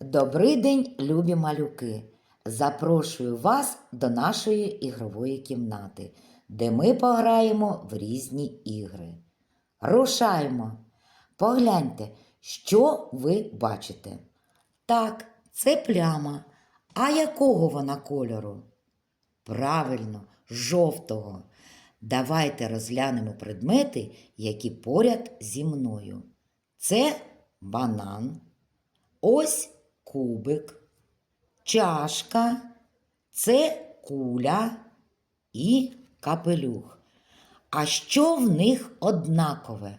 Добрий день, любі малюки! Запрошую вас до нашої ігрової кімнати, де ми пограємо в різні ігри. Рушаємо! Погляньте, що ви бачите. Так, це пляма. А якого вона кольору? Правильно, жовтого. Давайте розглянемо предмети, які поряд зі мною. Це банан. Ось кубик, чашка, це куля і капелюх. А що в них однакове?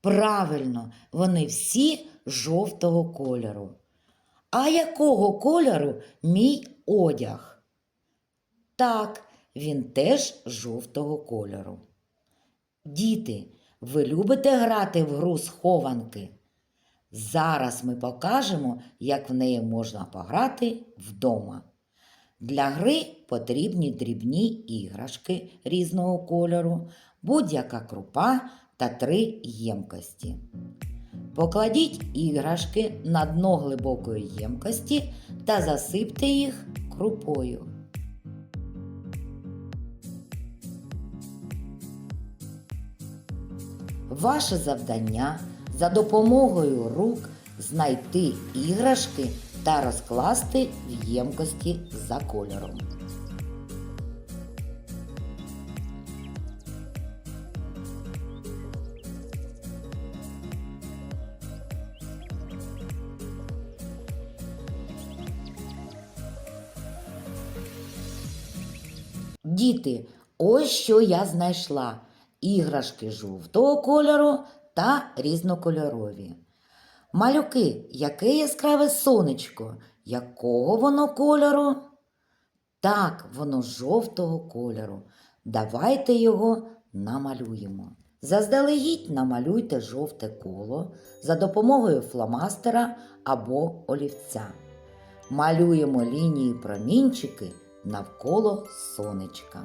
Правильно, вони всі жовтого кольору. А якого кольору мій одяг? Так, він теж жовтого кольору. Діти, ви любите грати в гру схованки? Зараз ми покажемо, як в неї можна пограти вдома. Для гри потрібні дрібні іграшки різного кольору, будь-яка крупа та три ємкості. Покладіть іграшки на дно глибокої ємкості та засипте їх крупою. Ваше завдання за допомогою рук знайти іграшки та розкласти в ємкості за кольором. Діти, ось що я знайшла: іграшки жовтого кольору та різнокольорові. Малюки, яке яскраве сонечко, якого воно кольору? Так, воно жовтого кольору. Давайте його намалюємо. Заздалегідь намалюйте жовте коло за допомогою фломастера або олівця. Малюємо лінії промінчики навколо сонечка.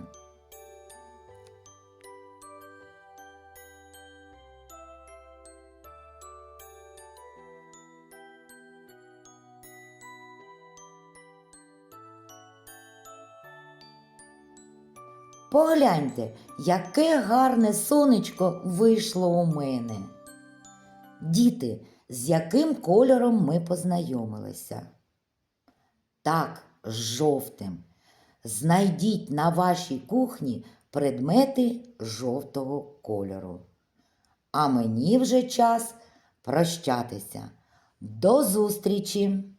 Погляньте, яке гарне сонечко вийшло у мене. Діти, з яким кольором ми познайомилися? Так, з жовтим. Знайдіть на вашій кухні предмети жовтого кольору. А мені вже час прощатися. До зустрічі!